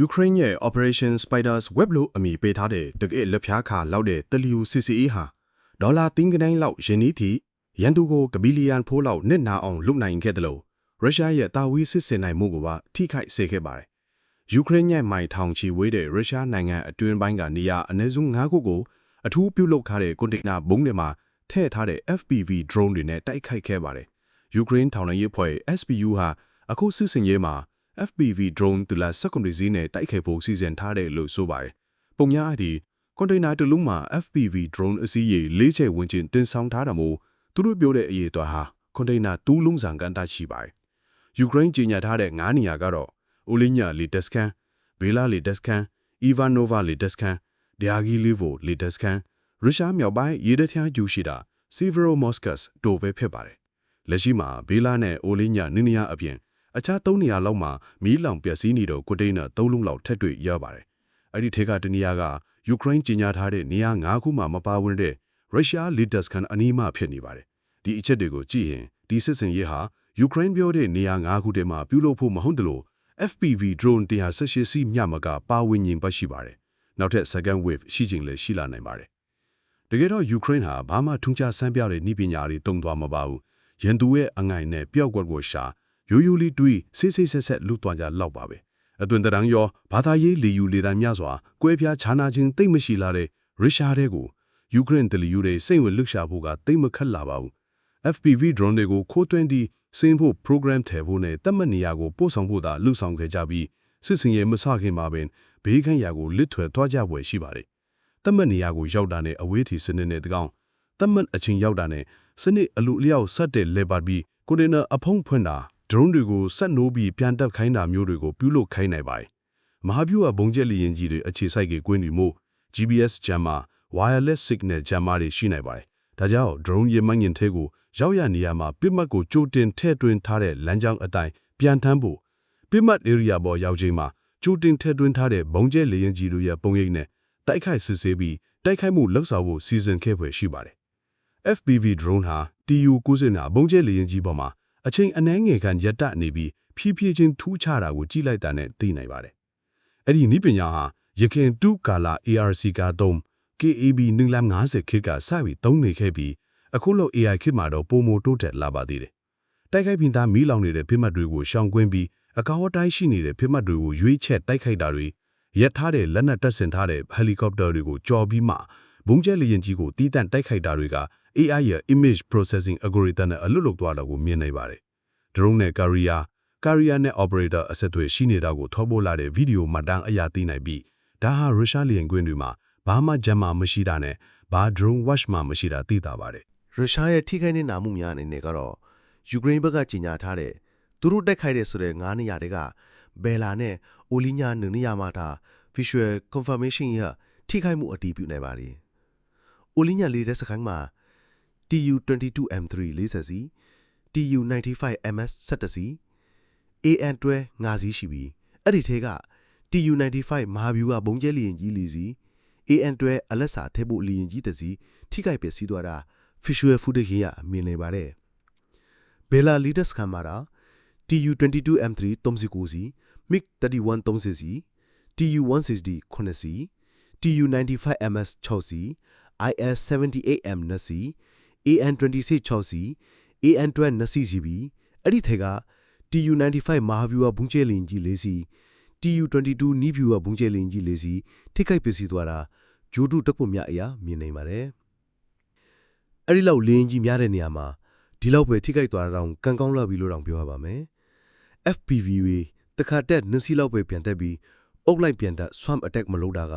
ယူကရိန်းရဲ့ Operation Spiders Web လို့အမည်ပေးထားတဲ့တကယ့်လက်ဖျားခါလောက်တဲ့တလီယူ CCE ဟာဒေါ်လာသင်းကတိုင်းလောက်ယင်းဤထိရန်သူကိုကဘီလီယံဖိုးလောက်နစ်နာအောင်လုပ်နိုင်ခဲ့တယ်လို့ရုရှားရဲ့တာဝီစစ်စင်နိုင်မှုကိုပါထိခိုက်စေခဲ့ပါတယ်။ယူကရိန်းရဲ့မိုင်ထောင်ချီဝေးတဲ့ရုရှားနိုင်ငံအတွင်းပိုင်းကနေရာအနည်းဆုံး၅ခုကိုအထူးပြုလုပ်ထားတဲ့ကွန်တိန်နာဘုံးတွေမှာထည့်ထားတဲ့ FPV drone တွေနဲ့တိုက်ခိုက်ခဲ့ပါတယ်။ယူကရိန်းထောင်လှမ်းရေးဖွဲ့ SPU ဟာအခုစစ်စင်ရေးမှာ FPV drone တူလာ secondary ဈေးနဲ့တိုက်ခိုက်ဖို့စီစဉ်ထားတယ်လို့ဆိုပါတယ်။ပုံများအဒီကွန်တိန်နာတစ်လုံးမှာ FPV drone အစီးရေ၄ချက်ဝန်းကျင်တင်ဆောင်ထားတာမို့သူတို့ပြောတဲ့အရေးအတွက်ဟာကွန်တိန်နာတူးလုံးဆောင်ကန်တာရှိပါတယ်။ယူကရိန်းကြီးညာထားတဲ့9နေရာကတော့အိုလီညာလီတက်စကန်၊ဘေလာလီတက်စကန်၊အီဗာနိုဗာလီတက်စကန်၊ဒီယာဂီလီဗိုလီတက်စကန်ရုရှားမြောက်ပိုင်းရေဒထျားယူရှိတာစီဗရိုမော့စကတ်တို့ပဲဖြစ်ပါတယ်။လက်ရှိမှာဘေလာနဲ့အိုလီညာနင်းနီယာအပြင် အခြား၃နေရာလောက်မှာမီးလောင်ပျက်စီးနေတော့ကွန်တိန်နာ၃လုံးလောက်ထက်တွေ့ရပါတယ်။အဲ့ဒီထဲကတနေရာကယူကရိန်းကြီးညာထားတဲ့နေရာ၅ခုမှမပါဝင်တဲ့ရုရှားလီတက်စကန်အနီးမှဖြစ်နေပါတယ်။ဒီအချက်တွေကိုကြည့်ရင်ဒီစစ်စင်ရေးဟာယူကရိန်းပြောတဲ့နေရာ၅ခုတည်းမှာပြုလုပ်ဖို့မဟုတ်တယ်လို့ FPV drone 118စီးမြမကပါဝင်ရင်ပတ်ရှိပါတယ်။နောက်ထပ် second wave ရှိခြင်းလည်းရှိလာနိုင်ပါတယ်။တကယ်တော့ယူကရိန်းဟာဘာမှထူးခြားဆန်းပြတဲ့နည်းပညာတွေတုံ့သွားမပါဘူး။ရန်သူရဲ့အငိုင်နဲ့ပျောက်ကွက်ကိုရှာ ရိုးရိုးလေးတွေးဆေးဆေးဆက်ဆက်လူသွားကြလောက်ပါပဲအသွင်တရံရောဘာသာရေးလီယူလေတန်းများစွာကွဲပြားခြားနာခြင်းတိတ်မရှိလာတဲ့ရုရှားတဲ့ကိုယူကရိန်းတလီယူတွေစိတ်ဝင်လှုပ်ရှားဖို့ကတိတ်မခက်လာပါဘူး FPV drone တွေကိုခိုးသွင်းပြီးစင်းဖို့ program ထည့်ဖို့နဲ့တတ်မှတ်နေရာကိုပို့ဆောင်ဖို့သာလှုပ်ဆောင်ခဲ့ကြပြီးစစ်စင်ရဲ့မဆခင်မှာပင်ဘေးခန့်ရာကိုလစ်ထွယ်သွားကြပွဲရှိပါတယ်တတ်မှတ်နေရာကိုရောက်တာနဲ့အဝေးထီစနစ်နဲ့တကောင်တတ်မှတ်အချိန်ရောက်တာနဲ့စနစ်အလူအလျောက်ဆက်တဲ့ lever ပြီးကိုတေနာအဖုံးဖွင့်တာ drone တွေကိုဆက်နိုးပြီးပြန်တက်ခိုင်းတာမျိုးတွေကိုပြုလုပ်ခိုင်းနိုင်ပါတယ်။မဟာဗျူဟာဘုံကျက်လီရင်ကြီးတွေအခြေစိုက်ကေကွင်းတွေမို့ GPS jammer wireless signal jammer တွေရှိနိုင်ပါတယ်။ဒါကြောင့် drone ရေမငင်ထဲကိုရောက်ရနေရမှာပြစ်မှတ်ကိုကြိုတင်ထည့်သွင်းထားတဲ့လမ်းကြောင်းအတိုင်းပြန်ထမ်းဖို့ပြစ်မှတ် area ပေါ်ရောက်ချိန်မှာကြိုတင်ထည့်သွင်းထားတဲ့ဘုံကျက်လီရင်ကြီးတွေရဲ့ပုံရိပ်နဲ့တိုက်ခိုက်စစ်ဆေးပြီးတိုက်ခိုက်မှုလောက်ဆောင်ဖို့စီစဉ်ခဲ့ဖွယ်ရှိပါတယ်။ FPV drone ဟာ TU-90 နာဘုံကျက်လီရင်ကြီးပေါ်မှာ အချိန်အနည်းငယ်ခန့်ရပ်တနေပြီးဖြည်းဖြည်းချင်းထူးခြားတာကိုကြည့်လိုက်တာနဲ့သိနိုင်ပါတယ်။အဲ့ဒီနိပညာဟာရခင်တူကာလာ ARC ကသုံး KAB 950ခေတ်ကစပြီးသုံးနေခဲ့ပြီးအခုလို့ AI ခေတ်မှာတော့ပုံမတိုးတက်လာပါသေးတယ်။တိုက်ခိုက်ပင်သားမီးလောင်နေတဲ့ဖိမှတ်တွေကိုရှောင်ကွင်းပြီးအကောအတိုင်းရှိနေတဲ့ဖိမှတ်တွေကိုရွေးချက်တိုက်ခိုက်တာတွေရက်ထားတဲ့လက်နက်တပ်ဆင်ထားတဲ့ဟယ်လီကော်ပတာတွေကိုကြော်ပြီးမှ ဘုံကျဲလေယာဉ်ကြီးကိုတီးတန့်တိုက်ခိုက်တာတွေက AI ရဲ့ image processing algorithm နဲ့အလွတ်လွတ်သွားတာကိုမြင်နိုင်ပါတယ် drone နဲ့ carrier carrier နဲ့ operator အဆက်အသွယ်ရှိနေတာကိုထောပို့လာတဲ့ဗီဒီယိုမှတ်တမ်းအရာသိနိုင်ပြီးဒါဟာရုရှားလျင်ကွင်းတွေမှာဘာမှဂျမ်မာမရှိတာနဲ့ဘာ drone watch မှမရှိတာသိတာပါတယ်ရုရှားရဲ့ထိခိုက်နေတာမှုများအနေနဲ့ကတော့ယူကရိန်းဘက်ကကြီးညာထားတဲ့သူတို့တက်ခိုက်တဲ့ဆိုတဲ့ငါးနေရာတွေကဘယ်လာနဲ့အိုလီညာနနေရာမှာဒါ visual confirmation ရထိခိုက်မှုအတည်ပြုနိုင်ပါတယ်။ အိုလီညာလေးတဲ့စခန်းမှာ TU22M3 40စီ TU95MS 17စီ AN12 ငါးစီးရှိပြီးအဲ့ဒီထဲက TU95 မဟာဗျူဟာဘုံကျဲလီရင်ကြီးလီစီ AN12 အလက်စာထဲဖို့လီရင်ကြီးတစီထိခိုက်ပျက်စီးသွားတာ visual footage ရမြင်နေပါတယ်။ဘယ်လာလီဒက်စခန်မှာတာ TU22M3 39စီ MiG31 30စီ TU160 9စီ TU95MS 6စီ IS78M 2စီ AN26 6စီ AN12 2စီစီပြီးအဲ့ဒီထဲက TU95 မဟာဗျူဟာဘုံကျဲလင်ကြီး၄စီ TU22 နီးဗျူဟာဘုံကျဲလင်ကြီး၄စီထိခိုက်ပစ္စည်းသွားတာဂျိုးတုတက်ဖို့များအရာမြင်နိုင်ပါတယ်အဲ့ဒီလောက်လင်းကြီးများတဲ့နေရာမှာဒီလောက်ပဲထိခိုက်သွားတာတောင်ကံကောင်းလာပြီလို့တောင်ပြောရပါမယ် FPV တွေတခါတက်နစီလောက်ပဲပြန်တက်ပြီးအုပ်လိုက်ပြန်တက် swamp attack မလုပ်တာက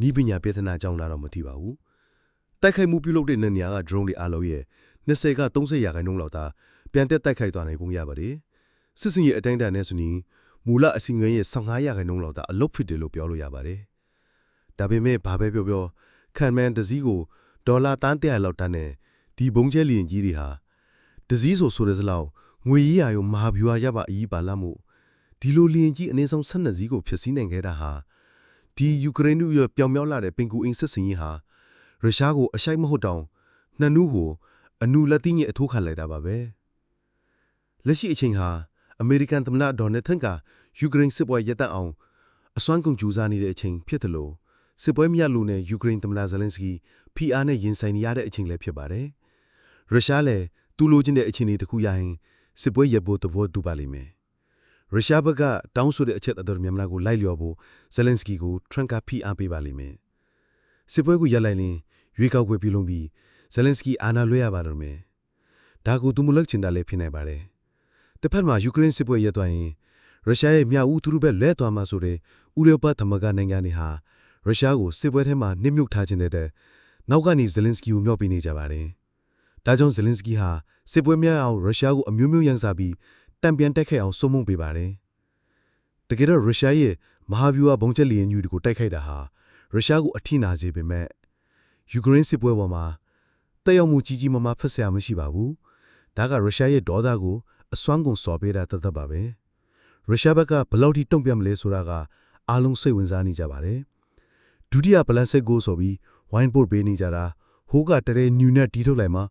နီးပညာပြဿနာကြောင့်လာတော့မထီပါဘူး တိုက်ခိုက်မှုပြုလုပ်တဲ့နေရာက drone တွေအားလုံးရဲ့20က30ရာခိုင်နှုန်းလောက်သာပြန်တက်တိုက်ခိုက်သွားနိုင်ပုံရပါတယ်စစ်စင်ရဲ့အတိုင်းအတာနဲ့ဆိုရင်မူလအစီငွေရဲ့15ရာခိုင်နှုန်းလောက်သာအလုတ်ဖြစ်တယ်လို့ပြောလို့ရပါတယ်ဒါပေမဲ့ဘာပဲပြောပြောခံမန်တစည်းကိုဒေါ်လာတန်း100လောက်တန်းနဲ့ဒီဘုံကျဲလီရင်ကြီးတွေဟာတစည်းဆိုဆိုတဲ့စလောက်ငွေရေးရာရောမဟာဗျူဟာရပါအကြီးပါလာမှုဒီလိုလီရင်ကြီးအနည်းဆုံး12စီးကိုဖျက်ဆီးနိုင်ခဲ့တာဟာဒီယူကရိန်းတို့ရပြောင်မြောက်လာတဲ့ပင်ကူအင်းစစ်စင်ကြီးဟာ ရုရှားကိုအရှိုက်မဟုတ်တောင်နှနူးကိုအနူလက်သိညအထိုးခံလိုက်တာပါပဲလက်ရှိအချိန်ဟာအမေရိကန်သမ္မတဒေါ်နယ်ထန်ကယူကရိန်းစစ်ပွဲရပ်တန့်အောင်အစွမ်းကုန်ကြိုးစားနေတဲ့အချိန်ဖြစ်တယ်လို့စစ်ပွဲမြတ်လို့နဲ့ယူကရိန်းသမ္မတဇလန်စကီဖီအားနဲ့ရင်ဆိုင်နေရတဲ့အချိန်လည်းဖြစ်ပါတယ်ရုရှားလည်းသူ့လိုချင်တဲ့အခြေအနေတစ်ခုရရင်စစ်ပွဲရပ်ဖို့သဘောတူပါလိမ့်မယ်ရုရှားဘက်ကတောင်းဆိုတဲ့အချက်အတော်များများကိုလိုက်လျော်ဖို့ဇလန်စကီကိုထရန့်ကဖီအားပေးပါလိမ့်မယ် စစ်ပွဲကိုရပ်လိုက်ရင်ရွေးကောက်ပွဲပြုလုပ်ပြီးဇလန်စကီအာဏာလွှဲရပါတော့မယ်ဒါကိုသူမလုပ်ချင်တာလည်းဖြစ်နိုင်ပါတယ်တစ်ဖက်မှာယူကရိန်းစစ်ပွဲရပ်သွားရင်ရုရှားရဲ့မြောက်ဦးသူတို့ဘက်လဲသွားမှာဆိုတဲ့ဥရောပသမဂ္ဂနိုင်ငံတွေဟာရုရှားကိုစစ်ပွဲထဲမှာနှိမ့်မြုပ်ထားခြင်းတဲ့တဲ့နောက်ကနေဇလင်စကီကိုမြောက်ပေးနေကြပါတယ်။ဒါကြောင့်ဇလင်စကီဟာစစ်ပွဲများအောင်ရုရှားကိုအမျိုးမျိုးရန်စာပြီးတံပြန်တက်ခဲ့အောင်စုံမုံပေးပါတယ်။တကယ်တော့ရုရှားရဲ့မဟာဗျူဟာဘုံချက်လီယန်ညူတွေကိုတိုက်ခိုက်တာဟာ ရုရှားကိုအထိနာစေပေမဲ့ယူကရိန်းစစ်ပွဲပေါ်မှာတက်ရောက်မှုကြီးကြီးမားမားဖက်ဆရာမရှိပါဘူး။ဒါကရုရှားရဲ့ဒေါသကိုအစွမ်းကုန်စော်ပေးတာတသက်ပါပဲ။ရုရှားဘက်ကဘယ်လောက်ထိတုံ့ပြန်မလဲဆိုတာကအားလုံးစိတ်ဝင်စားနေကြပါတယ်။ဒုတိယပလန်ဆက်ကိုဆိုပြီးဝိုင်းပို့ပေးနေကြတာဟိုးကတရေညူနဲ့တီးထုတ်လိုက်မှ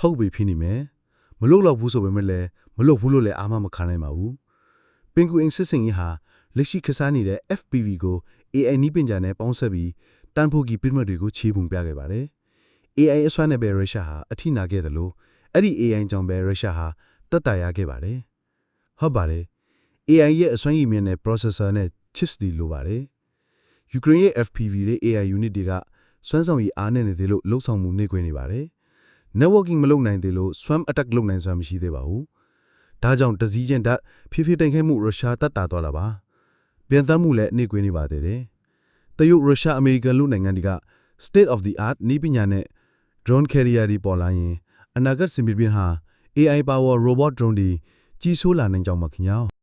ဟုတ်ပြီဖြစ်နေမယ်။မလို့တော့ဘူးဆိုပေမဲ့လည်းမလို့ဘူးလို့လည်းအာမမခံနိုင်ပါဘူး။ပင်ကူအင်းစစ်စင်ကြီးဟာလက်ရှိခစားနေတဲ့ FPV ကို AI နည်းပညာနဲ့ပေါင်းစပ်ပြီးတန်ဖိုကီပြစ်မှတ်တွေကိုခြေပုံပြခဲ့ပါတယ်။ AI အစွမ်းနဲ့ပဲရုရှားဟာအထိနာခဲ့တယ်လို့အဲ့ဒီ AI ကြောင့်ပဲရုရှားဟာတက်တာရခဲ့ပါတယ်။ဟုတ်ပါတယ်။ AI ရဲ့အစွမ်းရည်မြင့်တဲ့ processor နဲ့ chips တွေလိုပါတယ်။ Ukraine ရဲ့ FPV တွေ AI unit တွေကစွမ်းဆောင်ရည်အားနည်းနေသေးလို့လှုပ်ဆောင်မှုနှိမ့်ခွင့်နေပါတယ်။ networking မလုပ်နိုင်သေးလို့ swam attack လုပ်နိုင်စွမ်းမရှိသေးပါဘူး။ဒါကြောင့်တစည်းချင်းဓာတ်ဖြည်းဖြည်းတိုင်ခိုက်မှုရုရှားတက်တာသွားတာပါ။ ပြန်သမ်းမှုလည်းနှိမ့်ခွင့်နေပါသေးတယ်။တရုတ်ရုရှားအမေရိကန်လူနိုင်ငံတွေက state of the art နည်းပညာနဲ့ drone carrier တွေပေါ်လာရင်အနာဂတ်စင်ပီပင်ဟာ AI power robot drone တွေကြီးစိုးလာနိုင်ကြောင်းပါခင်ဗျာ။